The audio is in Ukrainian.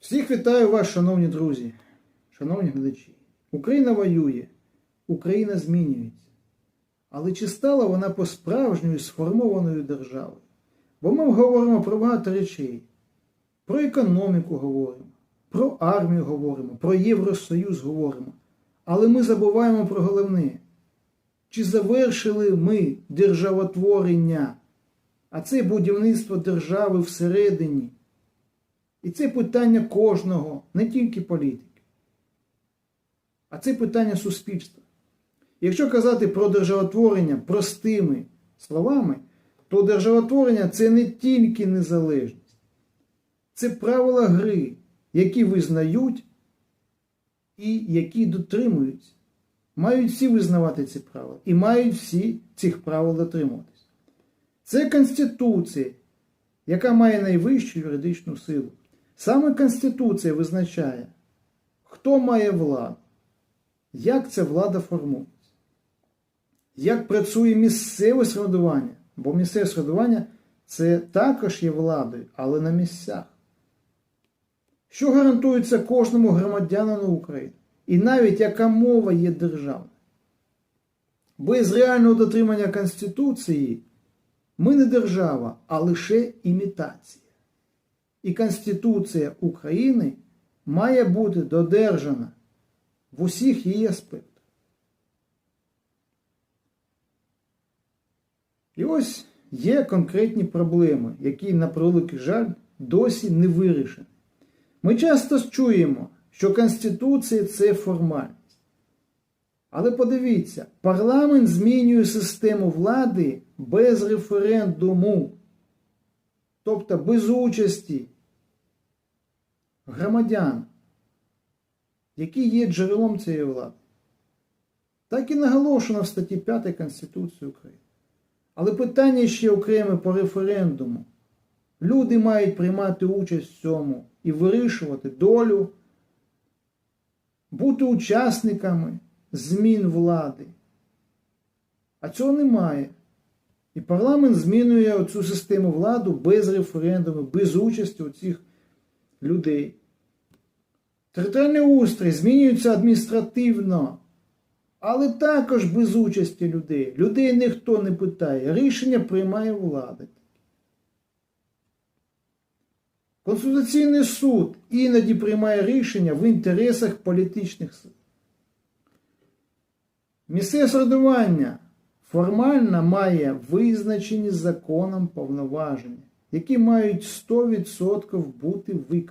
Всіх вітаю вас, шановні друзі, шановні глядачі. Україна воює, Україна змінюється. Але чи стала вона по-справжньою сформованою державою? Бо ми говоримо про багато речей. Про економіку говоримо, про армію говоримо, про Євросоюз говоримо. Але ми забуваємо про головне. Чи завершили ми державотворення? А це будівництво держави всередині. І це питання кожного, не тільки політики, а це питання суспільства. Якщо казати про державотворення простими словами, то державотворення це не тільки незалежність, це правила гри, які визнають і які дотримуються. Мають всі визнавати ці правила і мають всі цих правил дотримуватися. Це Конституція, яка має найвищу юридичну силу. Саме Конституція визначає, хто має владу, як ця влада формується, як працює місцеве самоврядування, бо місцеве самоврядування це також є владою, але на місцях. Що гарантується кожному громадянину України? І навіть яка мова є державна. Без реального дотримання Конституції ми не держава, а лише імітація. І Конституція України має бути додержана в усіх її аспектах. І ось є конкретні проблеми, які, на превеликий жаль, досі не вирішені. Ми часто чуємо, що Конституція це формальність. Але подивіться, парламент змінює систему влади без референдуму, тобто без участі громадян, які є джерелом цієї влади. Так і наголошено в статті 5 Конституції України. Але питання ще окреме по референдуму. Люди мають приймати участь в цьому і вирішувати долю, бути учасниками змін влади. А цього немає. І парламент змінює цю систему влади без референдуму, без участі у цих людей. Територіальний устрій змінюється адміністративно, але також без участі людей. Людей ніхто не питає. Рішення приймає влада. Конституційний суд іноді приймає рішення в інтересах політичних сил. Місцеве самоврядування формально має визначені законом повноваження, які мають 100% бути виконані.